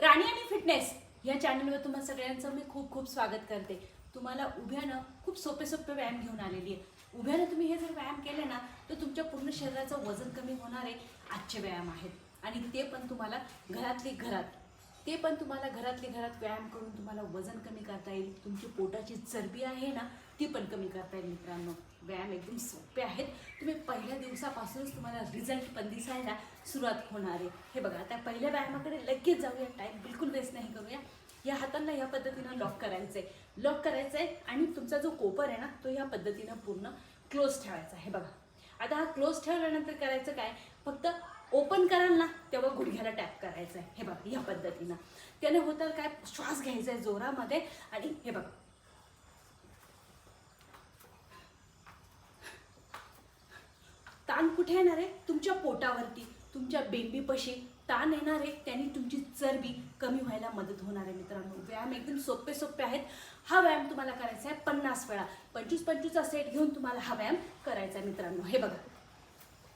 राणी आणि फिटनेस या चॅनलवर तुम्हा सगळ्यांचं मी खूप खूप स्वागत करते. तुम्हाला उभ्यानं खूप सोपे सोपे व्यायाम घेऊन आलेली आहे. उभ्यानं तुम्ही हे जर व्यायाम केले ना तर तुमच्या पूर्ण शरीराचं वजन कमी होणारे आजचे व्यायाम आहेत. आणि ते पण तुम्हाला घरातली घरात ते पण तुम्हाला घरातली घरात व्यायाम करून तुम्हाला वजन कमी करता येईल. तुमची पोटाची चरबी आहे ना ती पण कमी करता येईल मित्रांनो. व्यायाम एकदम सोपे आहेत. तुम्ही पहिल्या दिवसापासूनच तुम्हाला रिझल्ट पण दिसायला सुरुवात होणार आहे. हे बघा आता पहिल्या व्यायामाकडे लगेच जाऊया. टाईम बिलकुल वेस्ट नाही करूया. या हातांना या पद्धतीनं लॉक करायचं आहे लॉक करायचं आहे आणि तुमचा जो कोपर आहे ना तो या पद्धतीनं पूर्ण क्लोज ठेवायचा आहे. बघा. आता हा क्लोज ठेवल्यानंतर करायचं काय? फक्त ओपन कराल ना तेव्हा गुडघ्याला टॅप करायचं आहे हे बघा या पद्धतीनं. त्याने होतं काय? श्वास घ्यायचा आहे जोरामध्ये. आणि हे बघा ताण कुठे येणार आहे? तुमच्या पोटावरती. तुमच्या बेंबीपाशी ताण येणार आहे. त्याने तुमची चरबी कमी व्हायला मदत होणार आहे मित्रांनो. व्यायाम एकदम सोपे सोपे आहेत. हा व्यायाम तुम्हाला करायचा आहे पन्नास वेळा. पंचवीस पंचवीसचा सेट घेऊन तुम्हाला हा व्यायाम करायचा आहे मित्रांनो. हे बघा.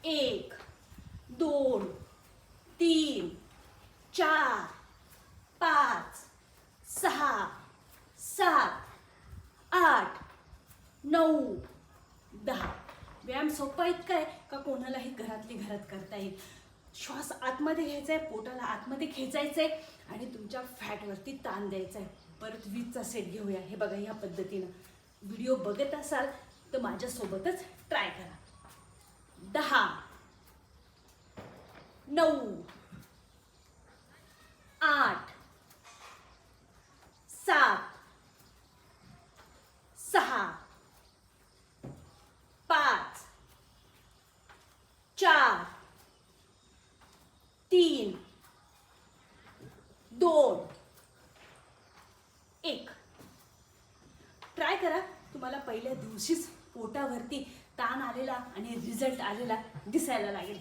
एक दोन तीन चार पाच सहा सात आठ नऊ दहा. व्यायाम सोपा इतका आहे का कोणालाही घरातली घरात करता येईल? श्वास आतमध्ये घ्यायचा आहे पोटाला आतमध्ये खेचायचं आहे आणि तुमच्या फॅटवरती ताण द्यायचा आहे परत वीजचा सेट घेऊया. हे बघा ह्या पद्धतीनं. व्हिडिओ बघत असाल तर माझ्यासोबतच ट्राय करा. दहा नऊ आठ सात सहा पाच चार तीन दोन. एक. ट्राय करा. तुम्हाला पहिल्या दिवशीच पोटावरती ताण आलेला आणि रिझल्ट आलेला दिसायला लागेल.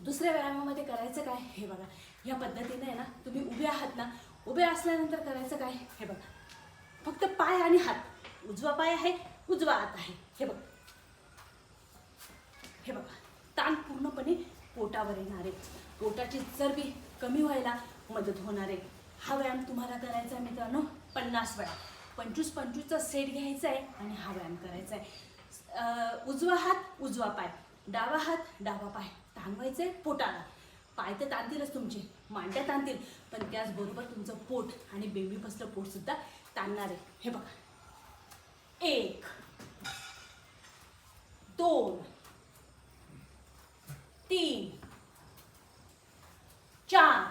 दुसऱ्या व्यायामामध्ये करायचं काय? हे बघा. या पद्धतीने आहे ना तुम्ही उभे आहात ना उभे असल्यानंतर करायचं काय? हे बघा. फक्त पाय आणि हात. उजवा पाय आहे उजवा हात आहे. हे बघा. हे बघा. ताण पूर्णपणे पोटावर येणार. आहे पोटाची चरबी कमी व्हायला मदत होणार आहे. हा व्यायाम तुम्हाला करायचा आहे मित्रांनो पन्नास वेळा. पंचवीस पंचवीसचा सेट घ्यायचा आहे आणि हा व्यायाम करायचा आहे. उजवा हात उजवा पाय. डावा हात डावा पाय. ताणवायचं आहे पोटाला. पाय तर ताणतीलच तुमचे मांड्या ताणतील. पण त्याचबरोबर तुमचं पोट आणि बेबी बसलं पोटसुद्धा ताणणार आहे. हे बघा. एक दोन तीन चार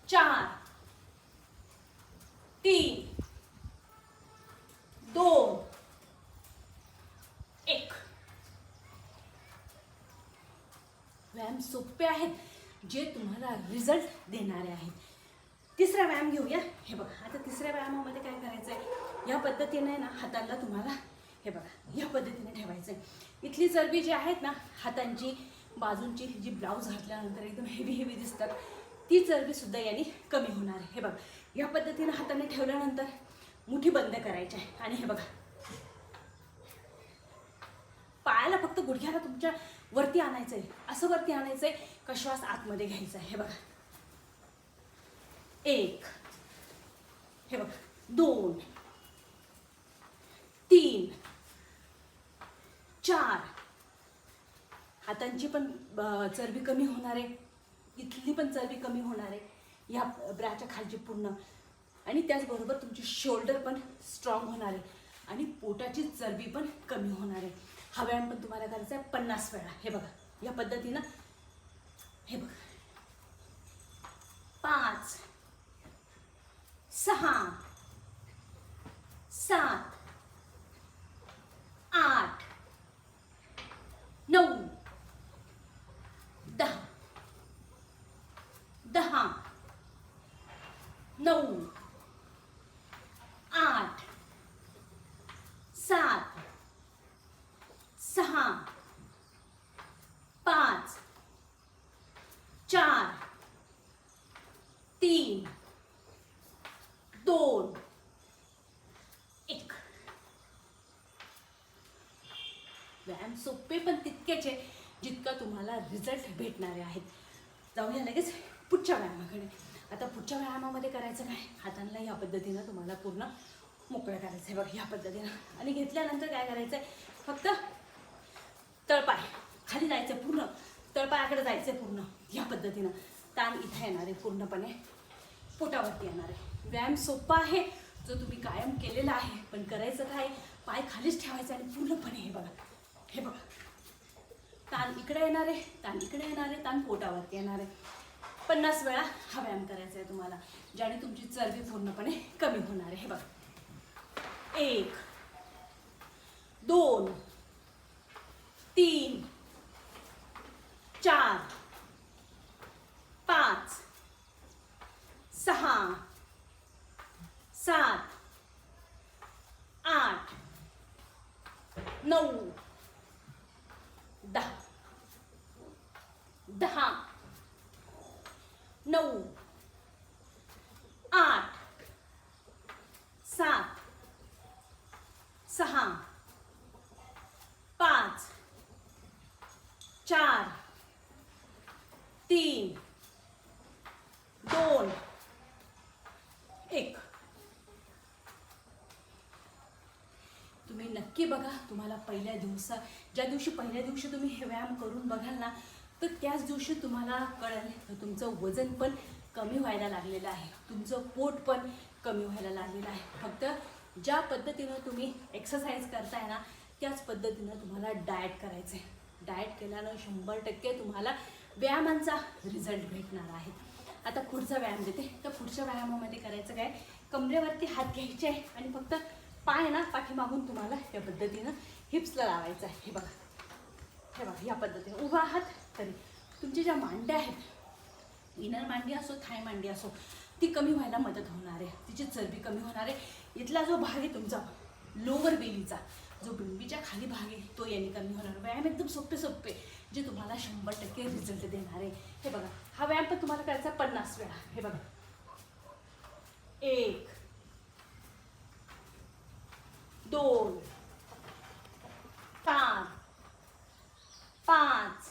चार तीन दोन एक. व्यायाम सोपे आहेत जे तुम्हाला रिझल्ट देणारे आहेत. तिसरा व्यायाम घेऊया. हे बघा आता तिसऱ्या व्यायामामध्ये काय करायचं आहे या पद्धतीने ना हाताला तुम्हाला हे बघा या पद्धतीने ठेवायचं आहे इथली चरबी जी आहेत ना हातांची बाजूंची जी ब्लाऊज घातल्यानंतर एकदम हेवी हेवी दिसतात. ती चरबी सुद्धा यांनी कमी होणार आहे. हे बघा या पद्धतीने हाताने ठेवल्यानंतर मुठी बंद करायची आहे. आणि हे बघा पायाला फक्त गुडघ्याला तुमच्या वरती आणायचं आहे असं वरती आणायचं आहे का श्वास आतमध्ये घ्यायचा आहे. हे बघा. एक हे बघा दोन तीन चार. हातांची पण चरबी कमी होणार आहे. इथली पण चरबी कमी होणार आहे. या ब्रॅच्या खालची पूर्ण. आणि त्याचबरोबर तुमची शोल्डर पण स्ट्रॉंग होणार आहे. आणि पोटाची चरबी पण कमी होणार आहे. हा व्यायाम पण तुम्हाला करायचा आहे पन्नास वेळा. हे बघा या पद्धतीनं. हे बघा. पाच सहा सात आठ नऊ दहा नऊ आठ सात सहा पाच चार तीन दोन एक. व्यायाम सोपे पण तितकेच आहे जितका तुम्हाला रिझल्ट भेटणारे आहेत. जाऊया लगेच पुढच्या व्यायामाकडे. आता पुढच्या व्यायामामध्ये करायचं काय? हातांना ह्या पद्धतीनं तुम्हाला पूर्ण मोकळं करायचं आहे. बघा ह्या पद्धतीनं. आणि घेतल्यानंतर काय करायचं आहे फक्त तळपाय. खाली जायचं पूर्ण. तळपायाकडे जायचं पूर्ण. ह्या पद्धतीनं. ताण इथे येणार आहे. पूर्णपणे पोटावरती येणार आहे. व्यायाम सोपा आहे. जो तुम्ही कायम केलेला आहे. पण करायचं काय? पाय खालीच ठेवायचा आणि पूर्णपणे हे बघा. हे बघा. ताण इकडे येणार आहे. ताण इकडे येणार आहे. ताण पोटावरती येणार आहे. पन्नास वेळा हा व्यायाम करायचा आहे तुम्हाला ज्याने तुमची चरबी पूर्णपणे कमी होणार आहे. हे बघा. एक दोन तीन चार पाच सहा सात आठ नऊ दहा दहा नऊ. आठ. सात. सहा. पाच. चार. तीन. दोन. एक. तुम्ही नक्की बघा तुम्हाला पहिल्या दिवसा ज्या दिवशी पहिल्या दिवशी तुम्ही हे व्यायाम करून बघाल ना तर त्याच दिवशी तुम्हाला कळेल तर तुमचं वजन पण कमी व्हायला लागलेलं आहे. तुमचं पोट पण कमी व्हायला लागलेलं आहे. फक्त ज्या पद्धतीनं तुम्ही एक्सरसाइज करताय ना त्याच पद्धतीनं तुम्हाला डाएट करायचं आहे डाएट केल्यानं शंभर टक्के तुम्हाला व्यायामांचा रिझल्ट भेटणार आहे. आता पुढचा व्यायाम देते. तर पुढच्या व्यायामामध्ये करायचं काय? कमरेवरती हात घ्यायचे आहे आणि फक्त पाय ना पाठीमागून तुम्हाला या पद्धतीनं हिप्सला लावायचं आहे. हे बघा. हे बघा या पद्धतीने. उभा आहात तरी तुमच्या ज्या मांड्या आहेत इनर मांडी असो थाय मांडी असो ती कमी व्हायला मदत होणार आहे. तिची चरबी कमी होणार आहे. इथला जो भाग आहे तुमचा लोअर बेलीचा जो बिंबीच्या खाली भाग आहे तो याने कमी होणार व्यायाम एकदम सोपे सोपे जे तुम्हाला शंभर टक्के रिझल्ट देणार आहे. हे बघा हा व्यायाम पण तुम्हाला करायचा पन्नास वेळा. हे बघा. एक दोन चार पाच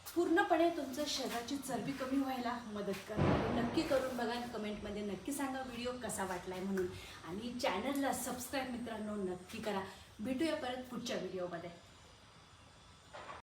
पूर्णपणे तुमचं शरीराची चरबी कमी व्हायला मदत करणार नक्की करून बघा कमेंटमध्ये नक्की सांगा व्हिडिओ कसा वाटलाय म्हणून. आणि चॅनलला सबस्क्राईब मित्रांनो नक्की करा. भेटूया परत पुढच्या व्हिडिओमध्ये